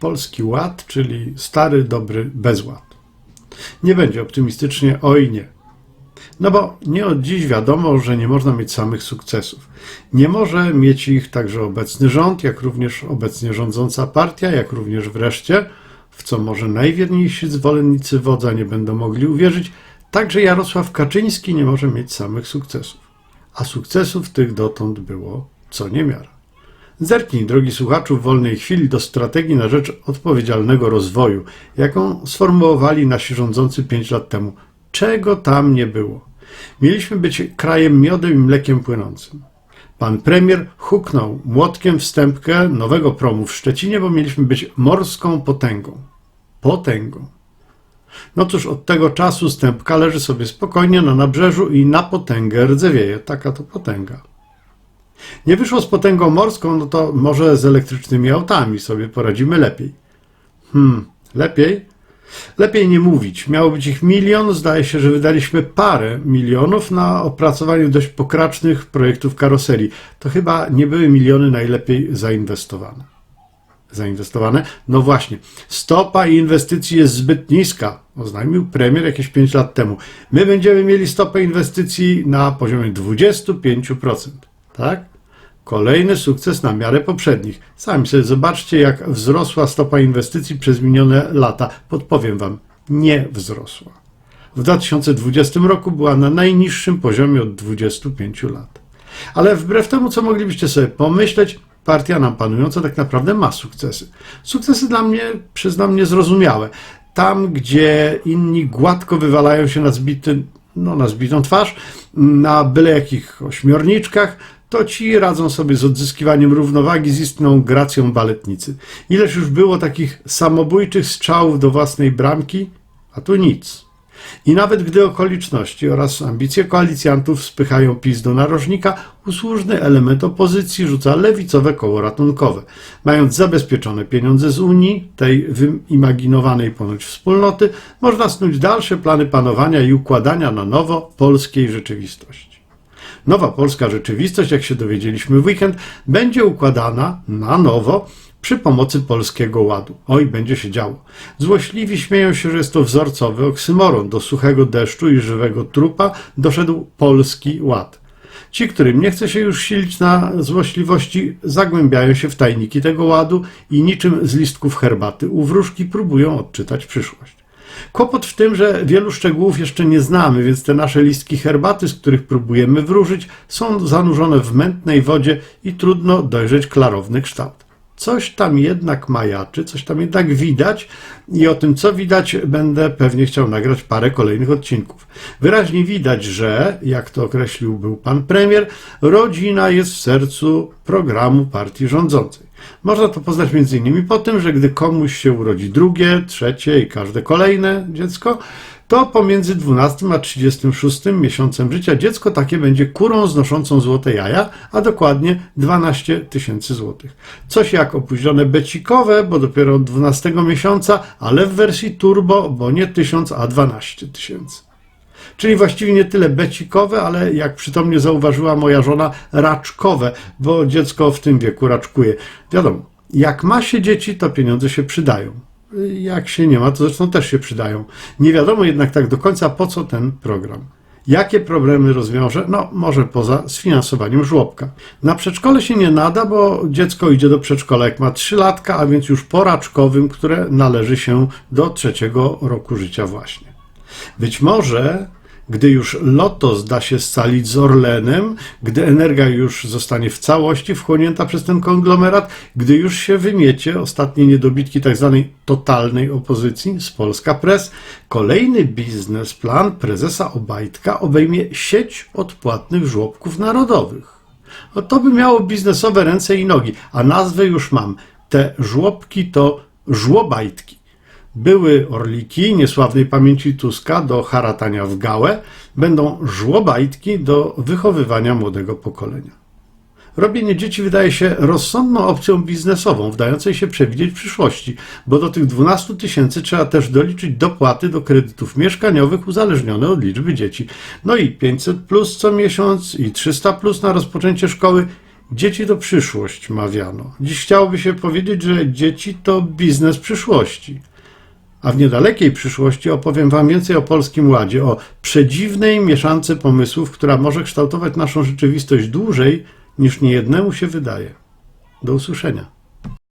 Polski Ład, czyli stary, dobry bezład. Nie będzie optymistycznie, oj nie. No bo nie od dziś wiadomo, że nie można mieć samych sukcesów. Nie może mieć ich także obecny rząd, jak również obecnie rządząca partia, jak również wreszcie, w co może najwierniejsi zwolennicy wodza nie będą mogli uwierzyć, także Jarosław Kaczyński nie może mieć samych sukcesów. A sukcesów tych dotąd było co niemiara. Zerknij, drogi słuchaczu, w wolnej chwili do strategii na rzecz odpowiedzialnego rozwoju, jaką sformułowali nasi rządzący pięć lat temu. Czego tam nie było? Mieliśmy być krajem miodem i mlekiem płynącym. Pan premier huknął młotkiem wstępkę nowego promu w Szczecinie, bo mieliśmy być morską potęgą. Potęgą. No cóż, od tego czasu stępka leży sobie spokojnie na nabrzeżu i na potęgę rdzewieje. Taka to potęga. Nie wyszło z potęgą morską, no to może z elektrycznymi autami sobie poradzimy lepiej. Hmm, lepiej? Lepiej nie mówić. Miało być ich milion. Zdaje się, że wydaliśmy parę milionów na opracowanie dość pokracznych projektów karoserii. To chyba nie były miliony najlepiej zainwestowane. Zainwestowane? No właśnie. Stopa inwestycji jest zbyt niska, oznajmił premier jakieś 5 lat temu. My będziemy mieli stopę inwestycji na poziomie 25%. Tak? Kolejny sukces na miarę poprzednich. Sami sobie zobaczcie, jak wzrosła stopa inwestycji przez minione lata. Podpowiem Wam, nie wzrosła. W 2020 roku była na najniższym poziomie od 25 lat. Ale wbrew temu, co moglibyście sobie pomyśleć, partia nam panująca tak naprawdę ma sukcesy. Sukcesy dla mnie, przyznam, niezrozumiałe. Tam, gdzie inni gładko wywalają się na zbity, no, na zbitą twarz, na byle jakich ośmiorniczkach, to ci radzą sobie z odzyskiwaniem równowagi z istną gracją baletnicy. Ileż już było takich samobójczych strzałów do własnej bramki, a tu nic. I nawet gdy okoliczności oraz ambicje koalicjantów spychają PiS do narożnika, usłużny element opozycji rzuca lewicowe koło ratunkowe. Mając zabezpieczone pieniądze z Unii, tej wyimaginowanej ponoć wspólnoty, można snuć dalsze plany panowania i układania na nowo polskiej rzeczywistości. Nowa polska rzeczywistość, jak się dowiedzieliśmy w weekend, będzie układana na nowo przy pomocy polskiego ładu. Oj, będzie się działo. Złośliwi śmieją się, że jest to wzorcowy oksymoron. Do suchego deszczu i żywego trupa doszedł polski ład. Ci, którym nie chce się już silić na złośliwości, zagłębiają się w tajniki tego ładu i niczym z listków herbaty u wróżki próbują odczytać przyszłość. Kłopot w tym, że wielu szczegółów jeszcze nie znamy, więc te nasze listki herbaty, z których próbujemy wróżyć, są zanurzone w mętnej wodzie i trudno dojrzeć klarowny kształt. Coś tam jednak majaczy, coś tam jednak widać i o tym, co widać, będę pewnie chciał nagrać parę kolejnych odcinków. Wyraźnie widać, że, jak to określił był pan premier, rodzina jest w sercu programu partii rządzącej. Można to poznać m.in. po tym, że gdy komuś się urodzi drugie, trzecie i każde kolejne dziecko, to pomiędzy 12 a 36 miesiącem życia dziecko takie będzie kurą znoszącą złote jaja, a dokładnie 12 tysięcy złotych. Coś jak opóźnione becikowe, bo dopiero od 12 miesiąca, ale w wersji turbo, bo nie 1000, a 12 tysięcy. Czyli właściwie nie tyle becikowe, ale jak przytomnie zauważyła moja żona, raczkowe, bo dziecko w tym wieku raczkuje. Wiadomo, jak ma się dzieci, to pieniądze się przydają. Jak się nie ma, to zresztą też się przydają. Nie wiadomo jednak tak do końca, po co ten program. Jakie problemy rozwiąże? No, może poza sfinansowaniem żłobka. Na przedszkole się nie nada, bo dziecko idzie do przedszkola jak ma 3 latka, a więc już poraczkowym, które należy się do trzeciego roku życia właśnie. Być może gdy już Lotos da się scalić z Orlenem, gdy energia już zostanie w całości wchłonięta przez ten konglomerat, gdy już się wymiecie ostatnie niedobitki tzw. Tak totalnej opozycji z Polska Press, kolejny biznesplan prezesa Obajtka obejmie sieć odpłatnych żłobków narodowych. No to by miało biznesowe ręce i nogi, a nazwę już mam. Te żłobki to żłobajtki. Były orliki niesławnej pamięci Tuska do haratania w gałę, będą żłobajtki do wychowywania młodego pokolenia. Robienie dzieci wydaje się rozsądną opcją biznesową, wdającej się przewidzieć przyszłości, bo do tych 12 tysięcy trzeba też doliczyć dopłaty do kredytów mieszkaniowych uzależnione od liczby dzieci. No i 500 plus co miesiąc i 300 plus na rozpoczęcie szkoły Dzieci to przyszłość, mawiano. Dziś chciałoby się powiedzieć, że dzieci to biznes przyszłości. A w niedalekiej przyszłości opowiem Wam więcej o Polskim Ładzie, o przedziwnej mieszance pomysłów, która może kształtować naszą rzeczywistość dłużej niż niejednemu się wydaje. Do usłyszenia.